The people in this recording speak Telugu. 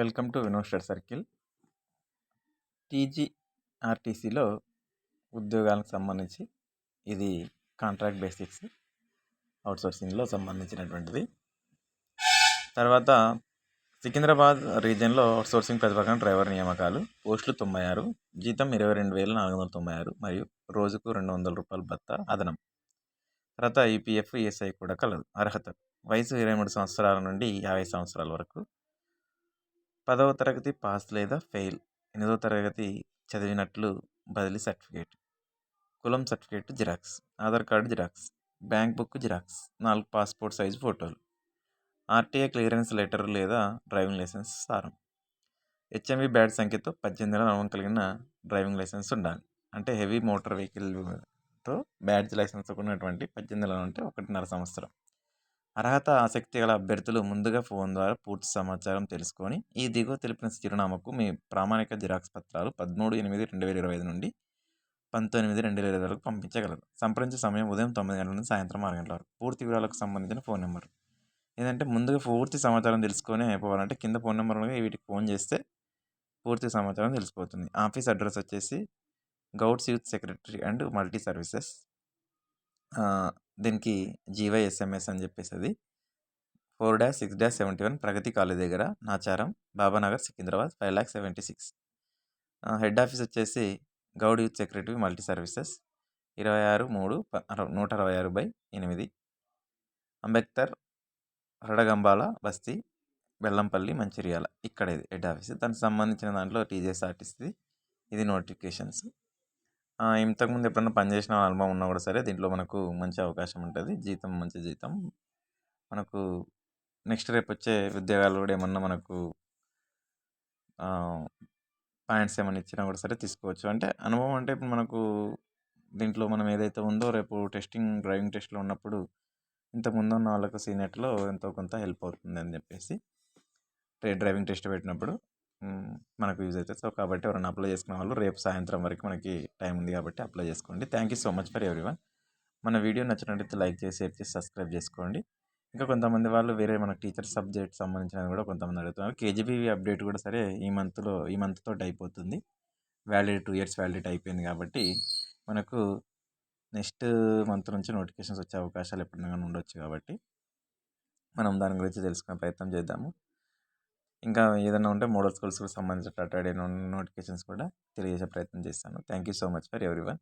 వెల్కమ్ టు వినోస్టర్ సర్కిల్. టీజీఆర్టీసీలో ఉద్యోగాలకు సంబంధించి ఇది కాంట్రాక్ట్ బేసిక్స్ అవుట్సోర్సింగ్లో సంబంధించినటువంటిది. తర్వాత సికింద్రాబాద్ రీజియన్లో అవుట్సోర్సింగ్ ప్రతిపక్షం డ్రైవర్ నియామకాలు పోస్టులు తొంభై ఆరు జీతం ఇరవై రెండు వేల నాలుగు వందల తొంభై ఆరు మరియు రోజుకు రెండు వందల రూపాయల భత్త అదనం. తర్వాత ఈపీఎఫ్ ఈఎస్ఐ కూడా కలదు అర్హత. వయసు ఇరవై మూడు సంవత్సరాల నుండి యాభై సంవత్సరాల వరకు పదవ తరగతి పాస్ లేదా ఫెయిల్. ఎనిమిదవ తరగతి చదివినట్లు బదిలీ సర్టిఫికేట్. కులం certificate xerox. Aadhaar card xerox. Bank book xerox. నాలుగు పాస్పోర్ట్ సైజు ఫోటోలు. ఆర్టీఏ క్లియరెన్స్ లెటర్ లేదా డ్రైవింగ్ లైసెన్స్ సారం. హెచ్ఎంవి బ్యాడ్ సంఖ్యతో పద్దెనిమిది నెలల అనుభవం కలిగిన డ్రైవింగ్ లైసెన్స్ ఉండాలి. అంటే హెవీ మోటార్ వెహికల్తో బ్యాడ్జ్ లైసెన్స్ ఉన్నటువంటి పద్దెనిమిది నెలలు అంటే ఒకటిన్నర సంవత్సరం. అర్హత ఆసక్తి గల అభ్యర్థులు ముందుగా ఫోన్ ద్వారా పూర్తి సమాచారం తెలుసుకొని ఈ దిగువ తెలిపిన చిరునామాకు మీ ప్రామాణిక జిరాక్స్ పత్రాలు పదమూడు ఎనిమిది రెండు వేల ఇరవై ఐదు నుండి పంతొమ్మిది రెండు వేల ఇరవై వరకు పంపించగలరు. సంప్రదించే సమయం ఉదయం తొమ్మిది గంటల నుండి సాయంత్రం ఆరు గంటల వరకు. పూర్తి వివరాలకు సంబంధించిన ఫోన్ నెంబర్. ఏంటంటే ముందుగా పూర్తి సమాచారం తెలుసుకొని అయిపోవాలంటే కింద ఫోన్ నెంబర్ వీటికి ఫోన్ చేస్తే పూర్తి సమాచారం తెలిసిపోతుంది. ఆఫీస్ అడ్రస్ వచ్చేసి Gouds youth secretary and multi services. దీనికి జీవైఎస్ఎంఎస్ అని చెప్పేసి అది four dash six dash seventy one Pragathi college దగ్గర Nacharam Babanagar Secunderabad five lakh seventy six. Head office వచ్చేసి Goud youth secretary multi services ఇరవై ఆరు మూడు నూట అరవై ఆరు బై ఎనిమిది. అంబేద్కర్ రడగంబాల బస్తీ బెల్లంపల్లి మంచిర్యాల. ఇక్కడ ఇది హెడ్ ఆఫీస్. దానికి సంబంధించిన దాంట్లో టీజీఎస్ఆర్టీసీ ఇది నోటిఫికేషన్స్. ఇంతకుముందు ఎప్పుడైనా పనిచేసిన అనుభవం ఉన్నా కూడా సరే దీంట్లో మనకు మంచి అవకాశం ఉంటుంది. జీతం మంచి జీతం. మనకు నెక్స్ట్ రేపు వచ్చే ఉద్యోగాలు కూడా ఏమన్నా మనకు పాయింట్స్ ఏమైనా ఇచ్చినా కూడా సరే తీసుకోవచ్చు. అంటే అనుభవం అంటే ఇప్పుడు మనకు దీంట్లో మనం ఏదైతే ఉందో రేపు టెస్టింగ్ డ్రైవింగ్ టెస్ట్లో ఉన్నప్పుడు ఇంతకుముందు ఉన్న వాళ్ళకు సీనియర్లో ఎంతో కొంత హెల్ప్ అవుతుంది అని చెప్పేసి డ్రైవింగ్ టెస్ట్ పెట్టినప్పుడు మనకు యూజ్ అవుతుంది. సో కాబట్టి ఎవరైనా అప్లై చేసుకునే వాళ్ళు రేపు సాయంత్రం వరకు మనకి టైం ఉంది కాబట్టి అప్లై చేసుకోండి. Thank you so much for one మన వీడియో నచ్చినట్లయితే లైక్ చేసి షేర్ చేసి సబ్స్క్రైబ్ చేసుకోండి. ఇంకా కొంతమంది వాళ్ళు వేరే మన టీచర్ సబ్జెక్ట్ సంబంధించినది కూడా కొంతమంది అడుగుతున్నారు. కేజీబీవీ అప్డేట్ కూడా సరే ఈ మంత్లో ఈ మంత్ తోటి అయిపోతుంది. వ్యాలిడ్ టూ ఇయర్స్ వ్యాలిడిటీ అయిపోయింది కాబట్టి మనకు నెక్స్ట్ మంత్ నుంచి నోటిఫికేషన్స్ వచ్చే అవకాశాలు ఎప్పుడైనా ఉండొచ్చు కాబట్టి మనం దాని గురించి తెలుసుకునే ప్రయత్నం చేద్దాము. ఇంకా ఏదైనా ఉంటే మోడల్ స్కూల్స్కి సంబంధించిన టాటా నోటిఫికేషన్స్ కూడా తెలియజేసే ప్రయత్నం చేస్తాను. Thank you so much for everyone